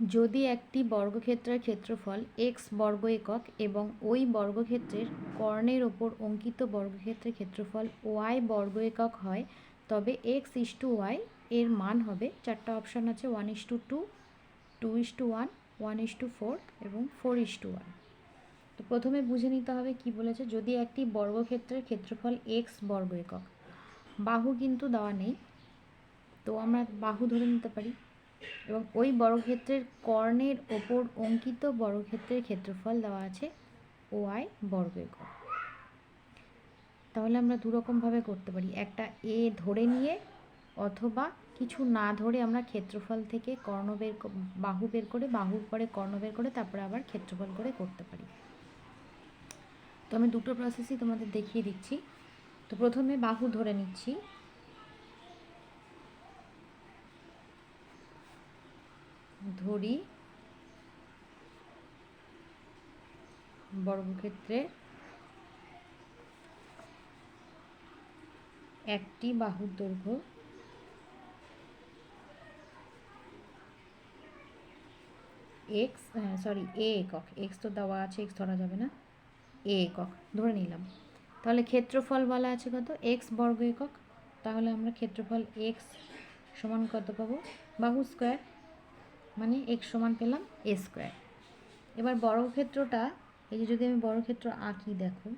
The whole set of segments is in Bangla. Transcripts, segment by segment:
যদি একটি বর্গক্ষেত্রের ক্ষেত্রফল এক্স বর্গ একক এবং ওই বর্গক্ষেত্রের কর্ণের ওপর অঙ্কিত বর্গক্ষেত্রের ক্ষেত্রফল ওয়াই বর্গ একক হয়, তবে এক্স ইস টু ওয়াই এর মান হবে চারটা অপশান আছে one is to two two is to one one is to four এবং ফোর ইস টু ওয়ান তো প্রথমে বুঝে নিতে হবে কি বলেছে, যদি একটি বর্গক্ষেত্রের ক্ষেত্রফল এক্স বর্গ একক, বাহু কিন্তু দেওয়া নেই, তো আমরা বাহু ধরে নিতে পারি। এবং ওই বর্গক্ষেত্রের কর্ণের ওপর অঙ্কিত বর্গক্ষেত্রের ক্ষেত্রফল দেওয়া আছে ওয়াই বর্গ একক তাহলে আমরা দুরকমভাবে করতে পারি। একটা এ ধরে নিয়ে অথবা কিছু না ধরে আমরা ক্ষেত্রফল থেকে কর্ণ বের বাহু বের করে বাহুর পরে কর্ণ বের করে, তারপরে আবার ক্ষেত্রফল করে করতে পারি। তো আমি দুটো প্রসেসই তোমাদের দেখিয়ে দিচ্ছি। তো প্রথমে বাহু ধরে নিচ্ছি। ধরি। বর্গক্ষেত্রে একটি বাহুর দৈর্ঘ্য। এক্স সরি এ একক। এক্স তো দেওয়া আছে এক্স ধরা যাবে না। এ একক, ধরে নিলাম। তাহলে ক্ষেত্রফল বলা আছে কত? এক্স বর্গ একক। তাহলে আমরা ক্ষেত্রফল এক্স সমান কত পাবো? বাহু স্কোয়ার মানে এক্স সমান পেলাম এ স্কোয়ার এবার বর্গক্ষেত্রটা, এই যে যদি আমি বর্গক্ষেত্র আঁকি দেখো,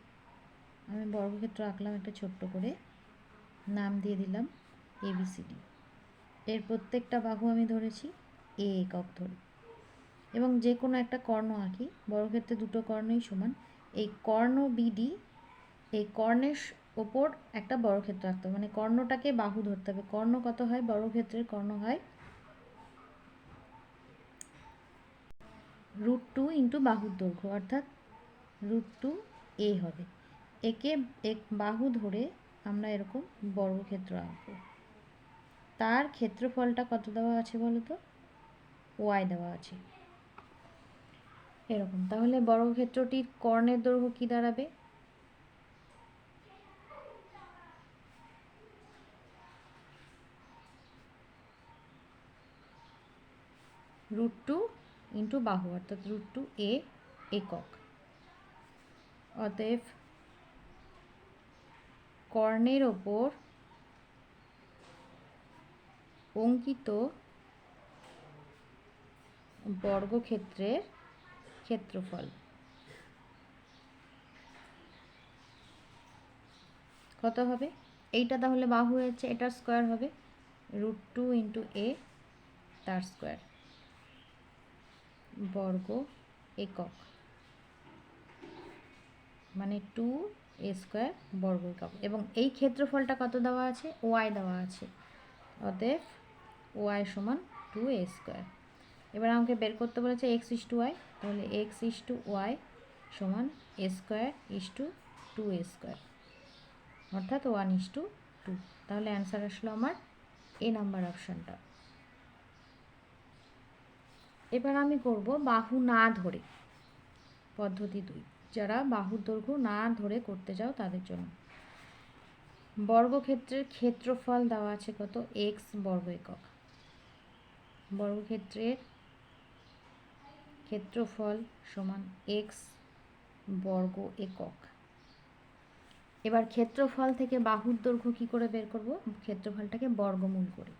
আমি বর্গক্ষেত্র আঁকলাম একটা ছোট্ট করে, নাম দিয়ে দিলাম এবিসিডি এর প্রত্যেকটা বাহু আমি ধরেছি এ একক ধরে। এবং যে কোনো একটা কর্ণ আঁকি, বর্গক্ষেত্রে দুটো কর্ণই সমান, এই কর্ণ বিডি এই কর্ণের ওপর একটা বর্গক্ষেত্র আঁকতে হবে। মানে কর্ণটাকে বাহু ধরতে হবে। কর্ণ কত হয়? বর্গক্ষেত্রের কর্ণ হয় রুট টু ইন্টু বাহুর দৈর্ঘ্য, অর্থাৎ রুট টু এ হবে। একে, এক বাহু ধরে আমরা এরকম বর্গক্ষেত্র আঁকবো। তার ক্ষেত্রফলটা কত দেওয়া আছে বলো তো ওয়াই দেওয়া আছে। এরকম। তাহলে বর্গক্ষেত্রটির কর্ণের দৈর্ঘ্য কি দাঁড়াবে? রুট টু ইন্টু বাহু, অর্থাৎ রুট টু এ একক। অতএব, কর্ণের ওপর অঙ্কিত বর্গক্ষেত্রের ক্ষেত্রফল। কত হবে? এইটা তাহলে বাহু হয়েছে, এটার স্কোয়ার হবে। রুট টু ইন্টু এ তার স্কোয়ার। বর্গ একক। মানে টু এ স্কোয়ার বর্গ একক। এবং এই ক্ষেত্রফলটা কত দেওয়া আছে? ওয়াই দেওয়া আছে। অতএব ওয়াই সমান টু এ স্কোয়ার। এবার আমাকে বের করতে বলেছে এক্স ইস টু ওয়াই। তাহলে এক্স ইস টু ওয়াই সমান a square is to two a square. অর্থাৎ ওয়ান ইস টু টু। তাহলে অ্যান্সার আসলো আমার এ নাম্বার অপশানটা। এবার আমি করব বাহু না ধরে। পদ্ধতি দুই। যারা বাহুর দৈর্ঘ্য না ধরে করতে চাও তাদের জন্য। বর্গক্ষেত্রের ক্ষেত্রফল দেওয়া আছে কত? এক্স বর্গ একক। বর্গক্ষেত্রের ক্ষেত্রফল সমান এক্স বর্গ একক। এবার ক্ষেত্রফল থেকে বাহুর দৈর্ঘ্য কি করে বের করব? ক্ষেত্রফলটাকে বর্গমূল করে।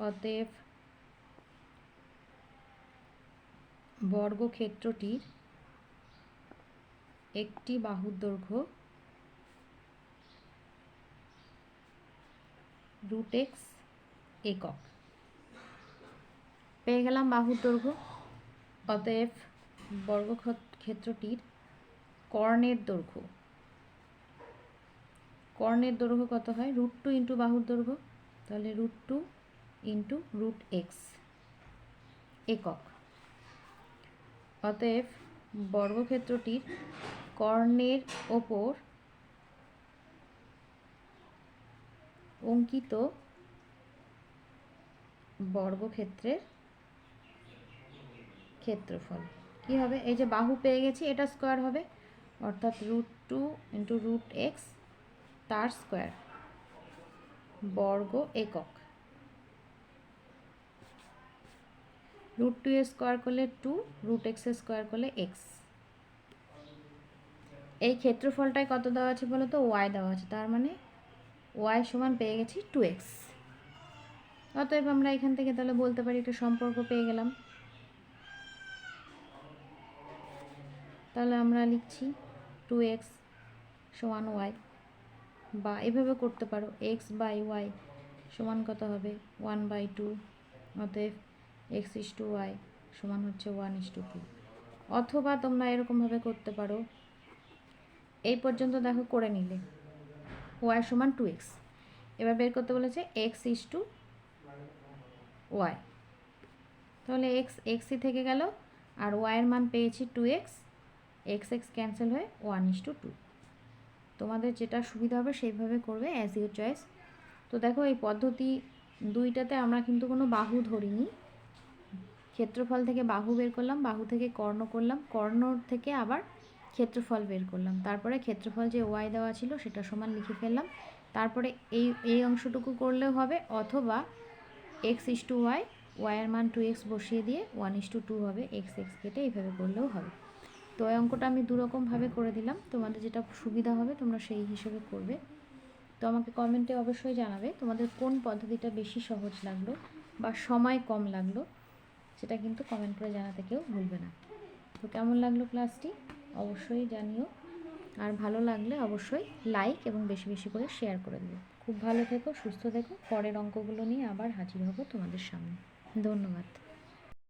অতএব বর্গক্ষেত্রটির একটি বাহুর দৈর্ঘ্য রুট এক্স একক। পেয়ে গেলাম বাহুর দৈর্ঘ্য। অতএব বর্গক্ষেত্রটির কর্ণের দৈর্ঘ্য। কর্ণের দৈর্ঘ্য কত হয়? রুট টু ইন্টু বাহুর দৈর্ঘ্য। তাহলে root two into root x একক। অতএব বর্গক্ষেত্রটির কর্ণের ওপর অঙ্কিত বর্গক্ষেত্রের ক্ষেত্রফল। কি হবে? এই যে বাহু পেয়ে গেছি, এটা স্কোয়ার হবে। অর্থাৎ root two into root x তার স্কোয়ার বর্গ একক। রুট টু এ স্কোয়ার করলে টু রুট এক্স স্কোয়ার করলে এক্স এই ক্ষেত্রফলটায় কত দেওয়া আছে বলো তো ওয়াই দেওয়া আছে। তার মানে ওয়াই সমান পেয়ে গেছি টু এক্স অতএব আমরা এখান থেকে তাহলে বলতে পারি একটা সম্পর্ক পেয়ে গেলাম। তাহলে আমরা লিখছি টু এক্স সমান ওয়াই বা এভাবে করতে পারো এক্স বাই ওয়াই সমান কত হবে? ওয়ান বাই টু অতএব এক্স ইস টু ওয়াই সমান হচ্ছে ওয়ান ইস টু টু। অথবা তোমরা এরকমভাবে করতে পারো। এই পর্যন্ত দেখো করে নিলে। ওয়াই সমান টু এক্স। এবার বের করতে বলেছে এক্স ইস টু ওয়াই। তাহলে এক্স এক্সই থেকে গেল। আর ওয়াইয়ের মান পেয়েছি two x. X x cancel হয়ে ওয়ান ইস টু টু। তোমাদের যেটা সুবিধা হবে সেইভাবে করবে অ্যাজ ইউর চয়েস তো দেখো এই পদ্ধতি দুইটাতে আমরা কিন্তু কোনো বাহু ধরিনি। ক্ষেত্রফল থেকে বাহু বের করলাম, বাহু থেকে কর্ণ করলাম, কর্ণ থেকে আবার ক্ষেত্রফল বের করলাম। তারপরে ক্ষেত্রফল যে ওয়াই দেওয়া ছিল সেটা সমান লিখে ফেললাম। তারপরে এই এই অংশটুকু করলেও হবে, অথবা এক্স ইস টু ওয়াই ওয়াইয়ের মান টু এক্স বসিয়ে দিয়ে one is to two two x x কেটে এইভাবে করলেও হবে। তো এই অঙ্কটা আমি দুরকমভাবে করে দিলাম, তোমাদের যেটা সুবিধা হবে তোমরা সেই হিসেবে করবে। তো আমাকে কমেন্টে অবশ্যই জানাবে তোমাদের কোন পদ্ধতিটা বেশি সহজ লাগল বা সময় কম লাগল। সেটা কিন্তু কমেন্ট করে জানাতে কেউ ভুলবে না। তো কেমন লাগল ক্লাসটি অবশ্যই জানিও। আর ভালো লাগলে অবশ্যই লাইক এবং বেশি বেশি করে শেয়ার করে দেবে খুব ভালো থেকো, সুস্থ থেকো। পরের অঙ্কগুলো নিয়ে আবার হাজির হব তোমাদের সামনে। ধন্যবাদ।